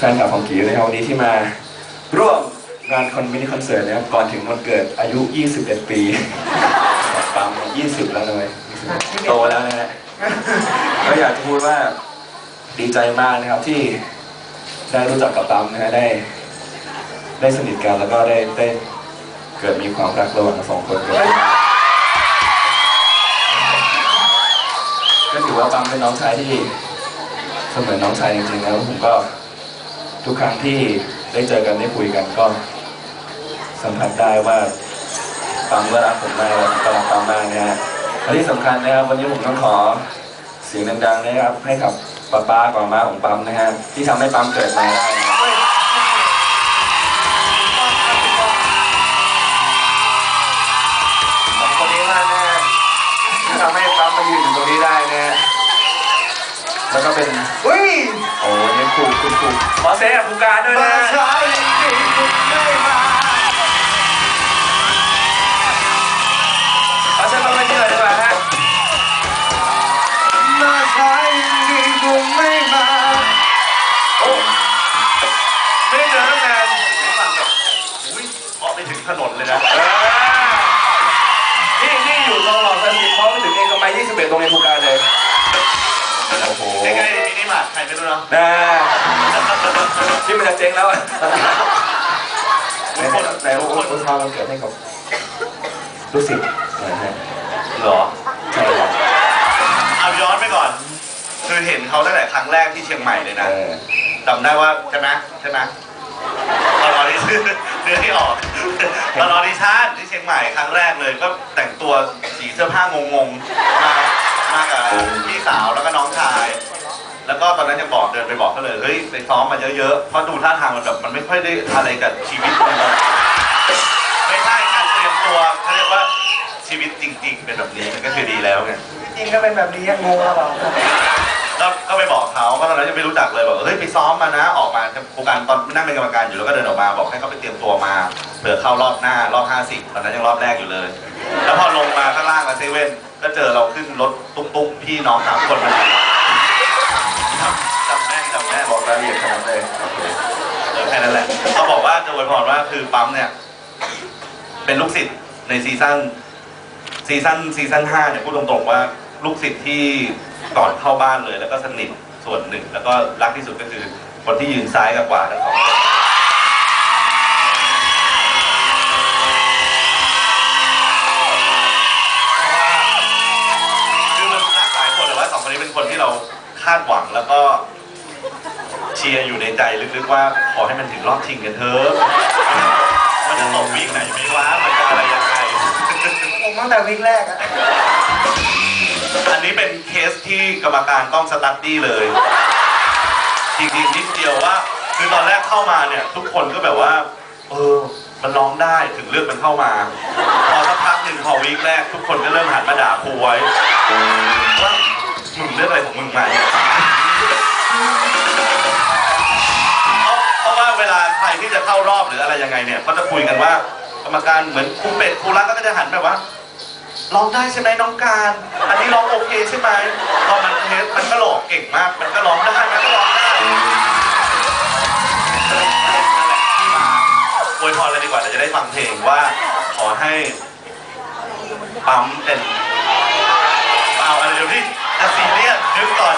แฟนคลับของกีนะครับวันนี้ที่มาร่วมงานคอนมินิคอนเสิร์ตนะครับก่อนถึงวันเกิดอายุ 21 ปีปั๊ม20 แล้วนะเว้ยโตแล้วนะฮะก็อยากจะพูดว่าดีใจมากนะครับที่ได้รู้จักกับปั๊มนะฮะได้ ได้สนิทกันแล้วก็ได้ได้เกิดมีความรักระหว่างสองคนเกิดขึ้นก็ถือว่าปั๊มเป็นน้องชายที่เสมือนน้องชายจริงๆแล้วผมก็ ทุกครั้งที่ได้เจอกันได้คุยกันก็สัมผัสได้ว่าปั๊มก็รักผมมากแล้วก็รังปั๊มมากนะฮะและที่สำคัญนะครับวันนี้ผมต้องขอเสียงดังๆนะครับให้กับป้าป้ากับมาของปั๊มนะฮะที่ทำให้ปั๊มเกิดมาได้ แล้วก็เป็นอุ้ยโอ้ยครูคุณครูขอเซฟครูการด้วยมานะช้ายังดีคุณไม่มา ร์ทใครไม่รู้เนาะนะที่มันจะเจ๊งแล้วอะในคนในโอ้โหทำมันเกิดให้กับลูกศิษย์หน่อยฮะเหรอใช่ครับเอาย้อนไปก่อน คือเห็นเขาตั้งแต่ครั้งแรกที่เชียงใหม่เลยนะ เออจำได้ว่าใช่ไหมใช่ไหมตอนออดิชั่นเนื้อที่ออกตอนออดิชั่นที่เชียงใหม่ครั้งแรกเลยก็แต่งตัวสีเสื้อผ้างงๆมามากับพี่สาวแล้วก็น้องชาย แล้วก็ตอนนั้นยังบอกเดินไปบอกเขาเลยเฮ้ยไปซ้อมมาเยอะๆเพราะดูท่าทางมันแบบมันไม่ค่อยได้อะไรกับชีวิตมันเลยไม่ใช่การเตรียมตัวเขาเรียกว่าชีวิตจริง ๆ เป็นแบบนี้มันก็คือดีแล้วไงจริงก็เป็นแบบนี้ยังงงเราก็ก็ไปบอกเขาก็ตอนนั้นยังไม่รู้จักเลยบอกเฮ้ยไปซ้อมมานะออกมาโครงการตอนนั่งเป็นกรรมการอยู่แล้วก็เดินออกมาบอกให้เขาไปเตรียมตัวมาเผื่อเข้ารอบหน้ารอบ50ตอนนั้นยังรอบแรกอยู่เลย แล้วพอลงมาข้างล่างมาเซเว่นก็เจอเราขึ้นรถตุ๊กๆพี่น้องสามคนมา รายละเอียดขนาดเลยเออแค่นั้นแหละเขาบอกว่าจะอวยพรว่าคือปั๊มเนี่ย เป็นลูกศิษย์ในซีซั่นซีซั่นซีซั่นห้าเนี่ยพูดตรงๆว่าลูกศิษย์ที่ก่อนเข้าบ้านเลย แล้วก็สนิทส่วนหนึ่ง แล้วก็รักที่สุดก็คือคนที่ยืนซ้ายกับขวาทั้งสองคนคือมันรักหลายคนแต่ว่าสองคนนี้เป็นคนที่เราคาดหวังแล้วก็ เชียร์อยู่ในใจลึกๆว่าขอให้มันถึงรอบชิงกันเถอะมันจะตกวิ่งไหนไม่ว่ามันจะอะไรยังไง ผมตั้งแต่วิกแรกอะอันนี้เป็นเคสที่กรรมการต้องสตัดดี้เลย จริงๆนิดเดียวว่า คือตอนแรกเข้ามาเนี่ย ทุกคนก็แบบว่า เออ มันร้องได้ถึงเลือกมันเข้ามา พอสักพักหนึ่งพอวีคแรก ทุกคนก็เริ่มหันมาด่าครูไว้ว่ามึงเลือกอะไรของมึงมา ที่จะเข้ารอบหรืออะไรยังไงเนี่ยเขาจะคุยกันว่ากรรมการเหมือนครูเป็ดครูรักก็จะหันแบบว่าร้องได้ใช่ไหมน้องการ อันนี้ร้องโอเคใช่ไหมพอมันเทสมันก็หลอกเก่งมาก มันก็ร้องได้มันก็ร้องได้ที่มาอวยพรเลยดีกว่าเดี๋ยวจะได้ฟังเพลงว่า ขอให้ปั๊มเป็นเอาอะไรเดี๋ยวที่จะซีเรียนึกก่อน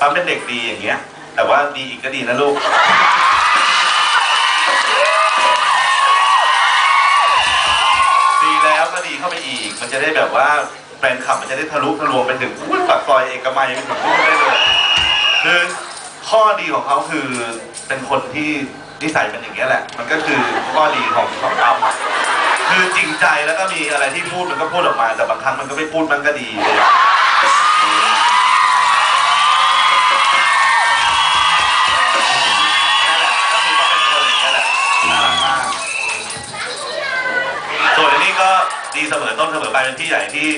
ปั๊มเป็นเด็กดีอย่างเงี้ย แต่ว่าดีอีกก็ดีนะลูก ดีแล้วก็ดีเข้าไปอีก มันจะได้แบบว่าแฟนคลับมันจะได้ทะลุทะลวงไปถึงอุ้ยปากซอยเอกมัยไปถึงนู่นได้เลยคือข้อดีของเขาคือเป็นคนที่นิสัยเป็นอย่างนี้ยแหละ มันก็คือข้อดีของของเราคือจริงใจแล้วก็มีอะไรที่พูดมันก็พูดออกมา แต่บางครั้งมันก็ไม่พูดมันก็ดีเลย เสมอต้นเสมอไปเป็นพี่ใหญ่ที่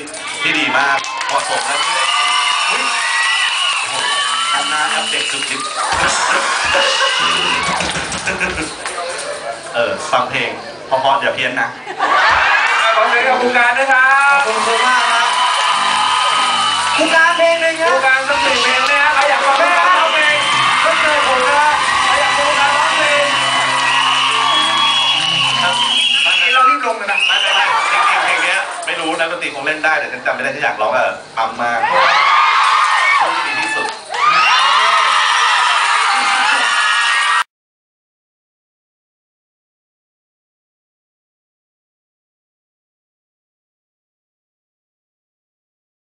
ที่ดีมากเหมาะสมและที่ได้อุ๊ยโอ้โหทำหน้าแอปเด็กสุดฤทธิ์เออฟังเพลงเพอๆอย่าเพี้ยนนะขอเสียงกับครูการด้วยครับขอบคุณมากครับผู้การเพลงหนึ่งคครูรับการสักหนึ่ ตีคงเล่นได้แต่ฉันจำไม่ได้ฉันอยากร้องเออปั๊มมา